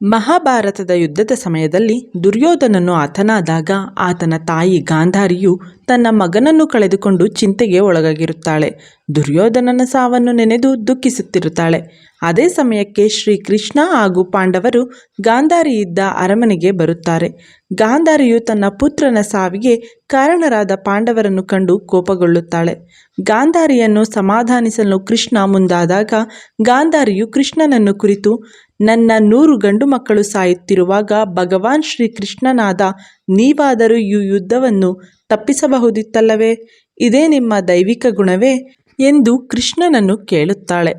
ಮಹಾಭಾರತದ ಯುದ್ಧದ ಸಮಯದಲ್ಲಿ ದುರ್ಯೋಧನನು ಹತನಾದಾಗ ಆತನ ತಾಯಿ ಗಾಂಧಾರಿಯು ತನ್ನ ಮಗನನ್ನು ಕಳೆದುಕೊಂಡು ಚಿಂತೆಗೆ ಒಳಗಾಗಿರುತ್ತಾಳೆ. ದುರ್ಯೋಧನನ ಸಾವನ್ನು ನೆನೆದು ದುಃಖಿಸುತ್ತಿರುತ್ತಾಳೆ. ಅದೇ ಸಮಯಕ್ಕೆ ಶ್ರೀಕೃಷ್ಣ ಹಾಗೂ ಪಾಂಡವರು ಗಾಂಧಾರಿಯಿದ್ದ ಅರಮನೆಗೆ ಬರುತ್ತಾರೆ. ಗಾಂಧಾರಿಯು ತನ್ನ ಪುತ್ರನ ಸಾವಿಗೆ ಕಾರಣರಾದ ಪಾಂಡವರನ್ನು ಕಂಡು ಕೋಪಗೊಳ್ಳುತ್ತಾಳೆ. ಗಾಂಧಾರಿಯನ್ನು ಸಮಾಧಾನಿಸಲು ಕೃಷ್ಣ ಮುಂದಾದಾಗ ಗಾಂಧಾರಿಯು ಕೃಷ್ಣನನ್ನು ಕುರಿತು ನನ್ನ ನೂರು ಗಂಡು ಮಕ್ಕಳು ಸಾಯುತ್ತಿರುವಾಗ ಭಗವಾನ್ ಶ್ರೀಕೃಷ್ಣನಾದ ನೀವಾದರೂ ಈ ಯುದ್ಧವನ್ನು ತಪ್ಪಿಸಬಹುದಿತ್ತಲ್ಲವೇ? ಇದೇ ನಿಮ್ಮ ದೈವಿಕ ಗುಣವೇ? ಎಂದು ಕೃಷ್ಣನನ್ನು ಕೇಳುತ್ತಾಳೆ.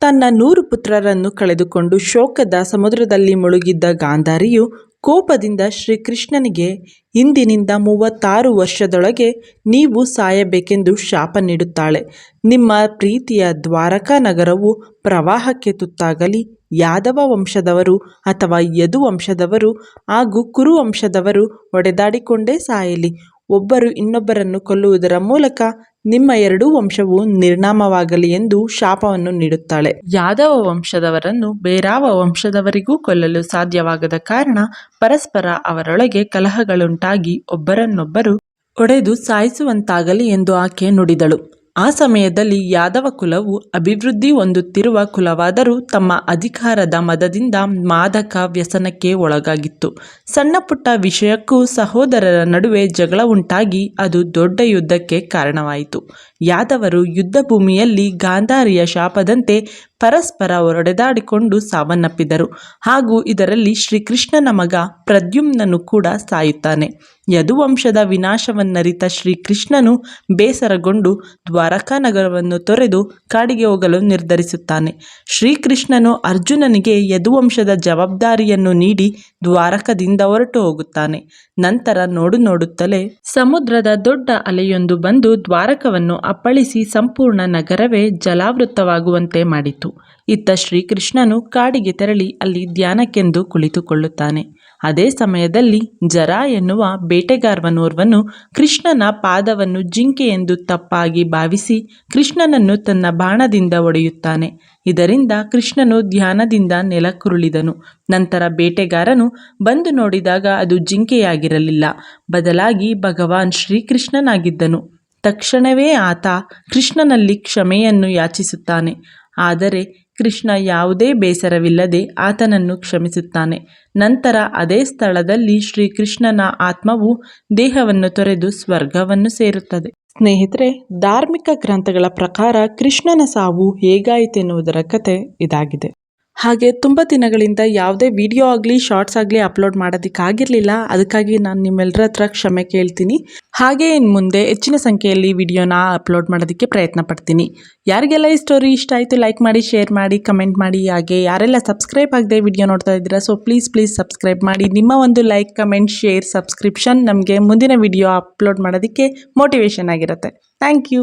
ತನ್ನ ನೂರು ಪುತ್ರರನ್ನು ಕಳೆದುಕೊಂಡು ಶೋಕದ ಸಮುದ್ರದಲ್ಲಿ ಮುಳುಗಿದ್ದ ಗಾಂಧಾರಿಯು ಕೋಪದಿಂದ ಶ್ರೀಕೃಷ್ಣನಿಗೆ, ಇಂದಿನಿಂದ ಮೂವತ್ತಾರು ವರ್ಷದೊಳಗೆ ನೀವು ಸಾಯಬೇಕೆಂದು ಶಾಪ ನೀಡುತ್ತಾಳೆ. ನಿಮ್ಮ ಪ್ರೀತಿಯ ದ್ವಾರಕಾ ನಗರವು ಪ್ರವಾಹಕ್ಕೆ ತುತ್ತಾಗಲಿ. ಯಾದವ ವಂಶದವರು ಅಥವಾ ಯದು ವಂಶದವರು ಹಾಗೂ ಕುರು ವಂಶದವರು ಒಡೆದಾಡಿಕೊಂಡೇ ಸಾಯಲಿ. ಒಬ್ಬರು ಇನ್ನೊಬ್ಬರನ್ನು ಕೊಲ್ಲುವುದರ ಮೂಲಕ ನಿಮ್ಮ ಎರಡೂ ವಂಶವು ನಿರ್ನಾಮವಾಗಲಿ ಎಂದು ಶಾಪವನ್ನು ನೀಡುತ್ತಾಳೆ. ಯಾದವ ವಂಶದವರನ್ನು ಬೇರಾವ ವಂಶದವರಿಗೂ ಕೊಲ್ಲಲು ಸಾಧ್ಯವಾಗದ ಕಾರಣ ಪರಸ್ಪರ ಅವರೊಳಗೆ ಕಲಹಗಳುಂಟಾಗಿ ಒಬ್ಬರನ್ನೊಬ್ಬರು ಒಡೆದು ಸಾಯಿಸುವಂತಾಗಲಿ ಎಂದು ಆಕೆ ನುಡಿದಳು. ಆ ಸಮಯದಲ್ಲಿ ಯಾದವ ಕುಲವು ಅಭಿವೃದ್ಧಿ ಹೊಂದುತ್ತಿರುವ ಕುಲವಾದರೂ ತಮ್ಮ ಅಧಿಕಾರದ ಮದದಿಂದ ಮಾದಕ ವ್ಯಸನಕ್ಕೆ ಒಳಗಾಗಿತ್ತು. ಸಣ್ಣ ಪುಟ್ಟ ವಿಷಯಕ್ಕೂ ಸಹೋದರರ ನಡುವೆ ಜಗಳ ಉಂಟಾಗಿ ಅದು ದೊಡ್ಡ ಯುದ್ಧಕ್ಕೆ ಕಾರಣವಾಯಿತು. ಯಾದವರು ಯುದ್ಧ ಭೂಮಿಯಲ್ಲಿ ಗಾಂಧಾರಿಯ ಶಾಪದಂತೆ ಪರಸ್ಪರ ಹೊಡೆದಾಡಿಕೊಂಡು ಸಾವನ್ನಪ್ಪಿದರು. ಹಾಗೂ ಇದರಲ್ಲಿ ಶ್ರೀಕೃಷ್ಣನ ಮಗ ಪ್ರದ್ಯುಮ್ನನು ಕೂಡ ಸಾಯುತ್ತಾನೆ. ಯದುವಂಶದ ವಿನಾಶವನ್ನರಿತ ಶ್ರೀಕೃಷ್ಣನು ಬೇಸರಗೊಂಡು ದ್ವಾರಕಾ ನಗರವನ್ನು ತೊರೆದು ಕಾಡಿಗೆ ಹೋಗಲು ನಿರ್ಧರಿಸುತ್ತಾನೆ. ಶ್ರೀಕೃಷ್ಣನು ಅರ್ಜುನನಿಗೆ ಯದುವಂಶದ ಜವಾಬ್ದಾರಿಯನ್ನು ನೀಡಿ ದ್ವಾರಕದಿಂದ ಹೊರಟು ಹೋಗುತ್ತಾನೆ. ನಂತರ ನೋಡು ನೋಡುತ್ತಲೇ ಸಮುದ್ರದ ದೊಡ್ಡ ಅಲೆಯೊಂದು ಬಂದು ದ್ವಾರಕವನ್ನು ಅಪ್ಪಳಿಸಿ ಸಂಪೂರ್ಣ ನಗರವೇ ಜಲಾವೃತವಾಗುವಂತೆ ಮಾಡಿತು. ಇತ್ತ ಶ್ರೀಕೃಷ್ಣನು ಕಾಡಿಗೆ ತೆರಳಿ ಅಲ್ಲಿ ಧ್ಯಾನಕ್ಕೆಂದು ಕುಳಿತುಕೊಳ್ಳುತ್ತಾನೆ. ಅದೇ ಸಮಯದಲ್ಲಿ ಜರ ಎನ್ನುವ ಬೇಟೆಗಾರ್ವನೋರ್ವನು ಕೃಷ್ಣನ ಪಾದವನ್ನು ಜಿಂಕೆ ಎಂದು ತಪ್ಪಾಗಿ ಭಾವಿಸಿ ಕೃಷ್ಣನನ್ನು ತನ್ನ ಬಾಣದಿಂದ ಒಡೆಯುತ್ತಾನೆ. ಇದರಿಂದ ಕೃಷ್ಣನು ಧ್ಯಾನದಿಂದ ನೆಲಕ್ಕುರುಳಿದನು. ನಂತರ ಬೇಟೆಗಾರನು ಬಂದು ನೋಡಿದಾಗ ಅದು ಜಿಂಕೆಯಾಗಿರಲಿಲ್ಲ. ಬದಲಾಗಿ ಭಗವಾನ್ ಶ್ರೀಕೃಷ್ಣನಾಗಿದ್ದನು. ತಕ್ಷಣವೇ ಆತ ಕೃಷ್ಣನಲ್ಲಿ ಕ್ಷಮೆಯನ್ನು ಯಾಚಿಸುತ್ತಾನೆ. ಆದರೆ ಕೃಷ್ಣ ಯಾವುದೇ ಬೇಸರವಿಲ್ಲದೆ ಆತನನ್ನು ಕ್ಷಮಿಸುತ್ತಾನೆ. ನಂತರ ಅದೇ ಸ್ಥಳದಲ್ಲಿ ಶ್ರೀಕೃಷ್ಣನ ಆತ್ಮವು ದೇಹವನ್ನು ತೊರೆದು ಸ್ವರ್ಗವನ್ನು ಸೇರುತ್ತದೆ. ಸ್ನೇಹಿತರೆ, ಧಾರ್ಮಿಕ ಗ್ರಂಥಗಳ ಪ್ರಕಾರ ಕೃಷ್ಣನ ಸಾವು ಹೇಗಾಯಿತೆನ್ನುವುದರ ಕತೆ ಇದಾಗಿದೆ. ಹಾಗೆ ತುಂಬ ದಿನಗಳಿಂದ ಯಾವುದೇ ವಿಡಿಯೋ ಆಗಲಿ, ಶಾರ್ಟ್ಸ್ ಆಗಲಿ ಅಪ್ಲೋಡ್ ಮಾಡೋದಕ್ಕಾಗಿರಲಿಲ್ಲ. ಅದಕ್ಕಾಗಿ ನಾನು ನಿಮ್ಮೆಲ್ಲರ ಹತ್ರ ಕ್ಷಮೆ ಕೇಳ್ತೀನಿ. ಹಾಗೆ ಇನ್ನು ಮುಂದೆ ಹೆಚ್ಚಿನ ಸಂಖ್ಯೆಯಲ್ಲಿ ವಿಡಿಯೋನ ಅಪ್ಲೋಡ್ ಮಾಡೋದಕ್ಕೆ ಪ್ರಯತ್ನ ಪಡ್ತೀನಿ. ಯಾರಿಗೆಲ್ಲ ಈ ಸ್ಟೋರಿ ಇಷ್ಟ ಆಯಿತು ಲೈಕ್ ಮಾಡಿ ಶೇರ್ ಮಾಡಿ ಕಮೆಂಟ್ ಮಾಡಿ, ಹಾಗೆ ಯಾರೆಲ್ಲ ಸಬ್ಸ್ಕ್ರೈಬ್ ಆಗದೆ ವಿಡಿಯೋ ನೋಡ್ತಾ ಇದ್ದೀರಾ ಸೊ ಪ್ಲೀಸ್ ಪ್ಲೀಸ್ ಸಬ್ಸ್ಕ್ರೈಬ್ ಮಾಡಿ. ನಿಮ್ಮ ಒಂದು ಲೈಕ್ ಕಮೆಂಟ್ ಶೇರ್ ಸಬ್ಸ್ಕ್ರಿಪ್ಷನ್ ನಮಗೆ ಮುಂದಿನ ವಿಡಿಯೋ ಅಪ್ಲೋಡ್ ಮಾಡೋದಕ್ಕೆ ಮೋಟಿವೇಶನ್ ಆಗಿರುತ್ತೆ. Thank you